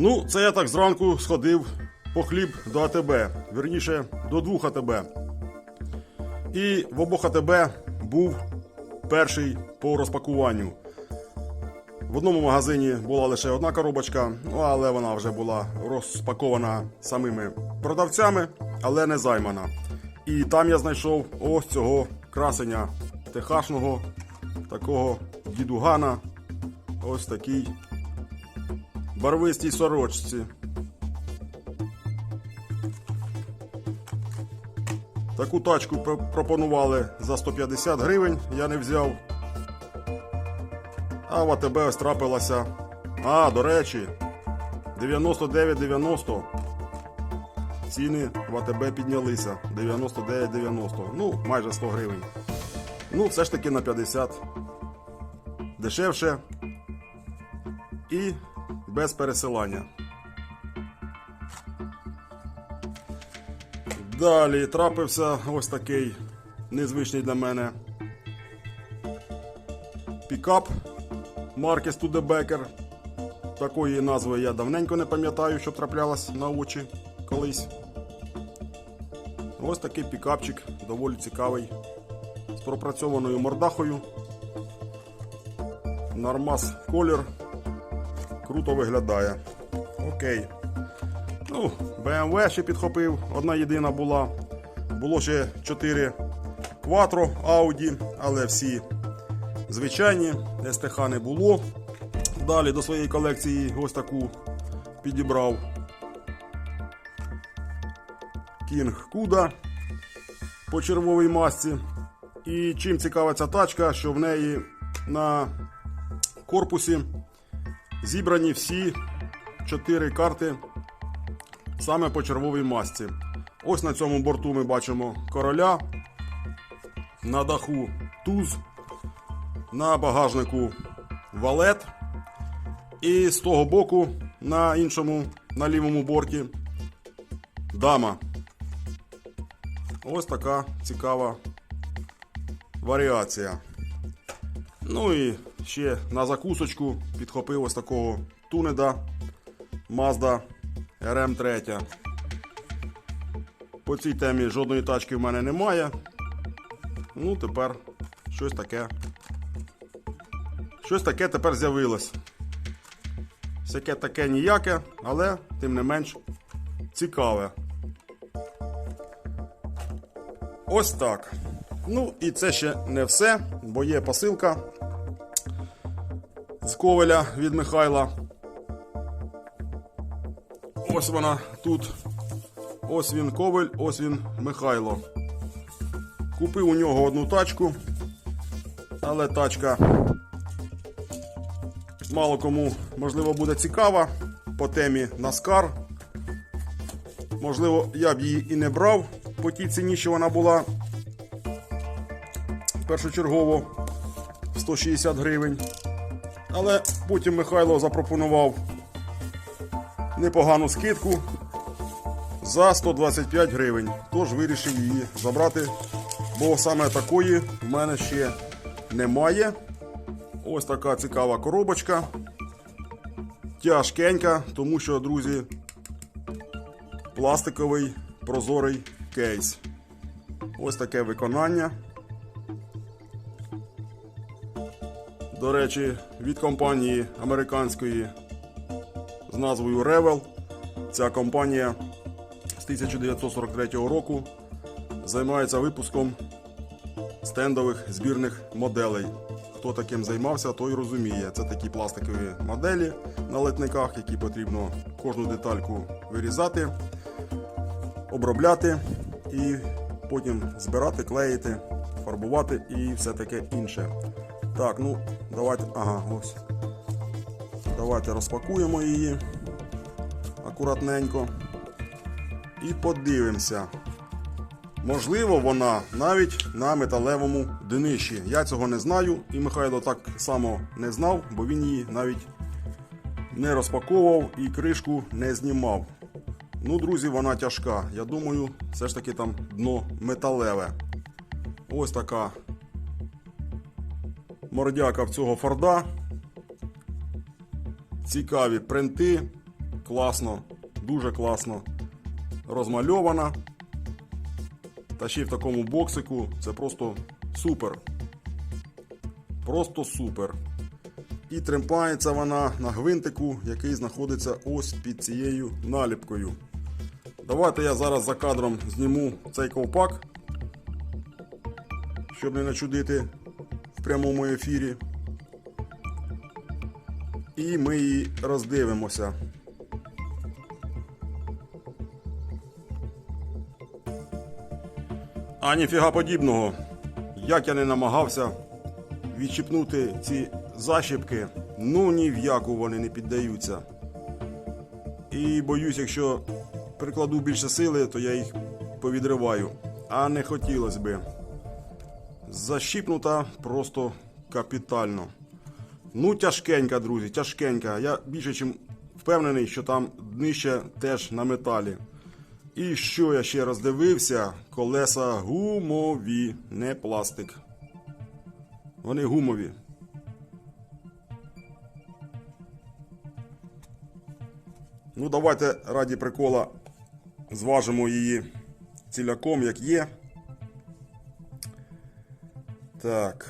Ну, це я так зранку сходив по хліб до АТБ, вірніше до двох АТБ. І в обох АТБ був перший по розпакуванню. В одному магазині була лише одна коробочка, ну, але вона вже була розпакована самими продавцями, але не займана. І там я знайшов ось цього красення техашного, такого дідугана. Ось такий барвистій сорочці. Таку тачку пропонували за 150 гривень, я не взяв. А в АТБ ось трапилася. А, до речі, 99,90. Ціни в АТБ піднялися. 99,90. Ну, майже 100 гривень. Ну, все ж таки на 50. Дешевше. І без пересилання. Далі трапився ось такий незвичний для мене пікап марки Studebaker. Такої назви я давненько не пам'ятаю, щоб траплялась на очі колись. Ось такий пікапчик, доволі цікавий, з пропрацьованою мордахою. Нормас колір. Круто виглядає. Окей. Ну, BMW ще підхопив, одна єдина була. Було ще 4 Quattro Audi, але всі звичайні, СТХ не було. Далі до своєї колекції ось таку підібрав King Kuda по червовій масці. І чим цікава ця тачка, що в неї на корпусі зібрані всі чотири карти саме по червовій масці. Ось на цьому борту ми бачимо короля, на даху туз, на багажнику валет. І з того боку, на іншому, на лівому борті, дама. Ось така цікава варіація. Ну і ще на закусочку підхопив ось такого тунеда Mazda RM3. По цій темі жодної тачки в мене немає. Ну, тепер щось таке. Щось таке тепер з'явилось. Всяке таке ніяке, але тим не менш цікаве. Ось так. Ну і це ще не все, бо є посилка ковеля від Михайла. Ось вона тут. Ось він ковель, ось він Михайло. Купив у нього одну тачку, але тачка мало кому, можливо, буде цікава по темі Наскар. Можливо, я б її і не брав по тій ціні, що вона була першочергово 160 гривень. Але потім Михайло запропонував непогану скидку за 125 гривень. Тож вирішив її забрати, бо саме такої в мене ще немає. Ось така цікава коробочка. Тяжкенька, тому що, друзі, пластиковий прозорий кейс. Ось таке виконання. До речі, від компанії американської з назвою Revel. Ця компанія з 1943 року займається випуском стендових збірних моделей. Хто таким займався, той розуміє. Це такі пластикові моделі на литниках, які потрібно кожну детальку вирізати, обробляти і потім збирати, клеїти, фарбувати і все таке інше. Так, ну давайте. Ага, ось. Давайте розпакуємо її акуратненько. І подивимося. Можливо, вона навіть на металевому днищі. Я цього не знаю, і Михайло так само не знав, бо він її навіть не розпаковував і кришку не знімав. Ну, друзі, вона тяжка. Я думаю, все ж таки там дно металеве. Ось така мордяка в цього Форда. Цікаві принти. Класно, дуже класно розмальована. Та ще й в такому боксику це просто супер. Просто супер. І тримається вона на гвинтику, який знаходиться ось під цією наліпкою. Давайте я зараз за кадром зніму цей ковпак, щоб не начудити прямому ефірі. І ми її роздивимося. А ніфіга подібного. Як я не намагався відчіпнути ці защіпки, ну ні в яку вони не піддаються. І боюсь, якщо прикладу більше сили, то я їх повідриваю. А не хотілося би. Защіпнута просто капітально. Ну, тяжкенька, друзі, тяжкенька. Я більше ніж впевнений, що там днище теж на металі. І що я ще раз дивився, колеса гумові, не пластик. Вони гумові. Ну, давайте раді прикола зважимо її ціляком, як є. Так.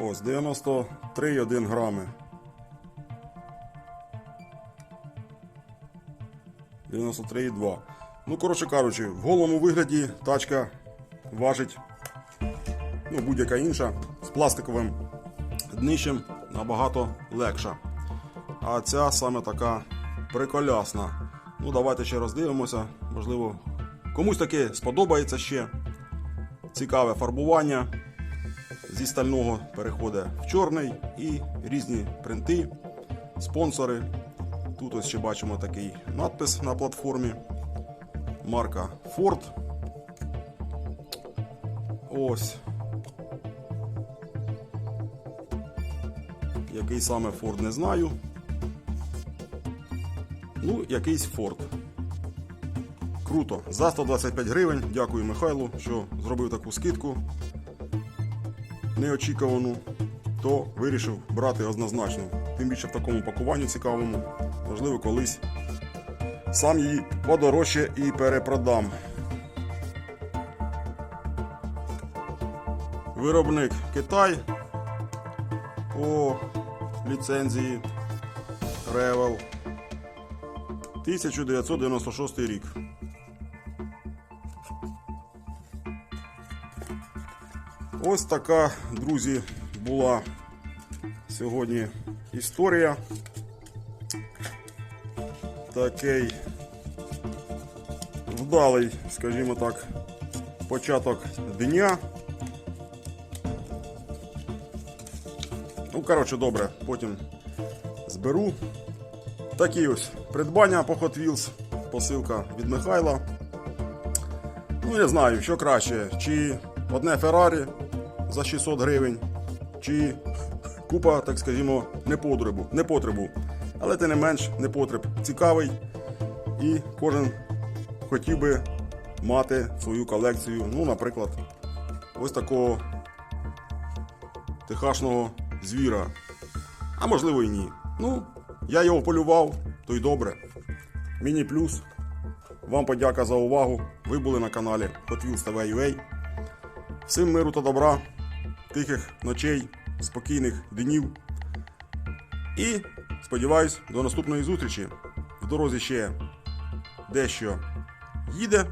Ось 93,1 грами. 93,2. Ну, коротше кажучи, в голому вигляді тачка важить, ну, будь-яка інша, з пластиковим днищем набагато легша. А ця саме така приколясна. Ну, давайте ще роздивимося. Можливо, комусь таке сподобається ще. Цікаве фарбування. Зі стального переходить в чорний і різні принти, спонсори. Тут ось ще бачимо такий надпис на платформі. Марка Ford. Ось. Який саме Ford не знаю. Ну, якийсь Ford. Круто. За 125 гривень. Дякую Михайлу, що зробив таку скидку. Неочікувану, то вирішив брати однозначно. Тим більше в такому пакуванні цікавому. Можливо, колись сам її подорожче і перепродам. Виробник Китай по ліцензії Revel 1996 рік. Ось така, друзі, була сьогодні історія. Такий вдалий, скажімо так, початок дня. Ну, коротше, добре, потім зберу. Такі ось придбання по Hot Wheels, посилка від Михайла. Ну, не знаю, що краще, чи одне Феррарі за 600 гривень, чи купа, так скажімо, непотребу. непотребу. Але тим не менш, непотреб цікавий. І кожен хотів би мати свою колекцію. Ну, наприклад, ось такого техашного звіра. А можливо і ні. Ну, я його полював, то й добре. Міні плюс. Вам подяка за увагу. Ви були на каналі Hot Wheels TV UA. Всім миру та добра, тихих ночей, спокійних днів. І сподіваюсь, до наступної зустрічі. В дорозі ще дещо їде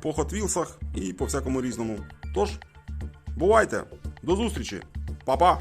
по хотвілсах і по всякому різному. Тож, бувайте, до зустрічі, Па-па!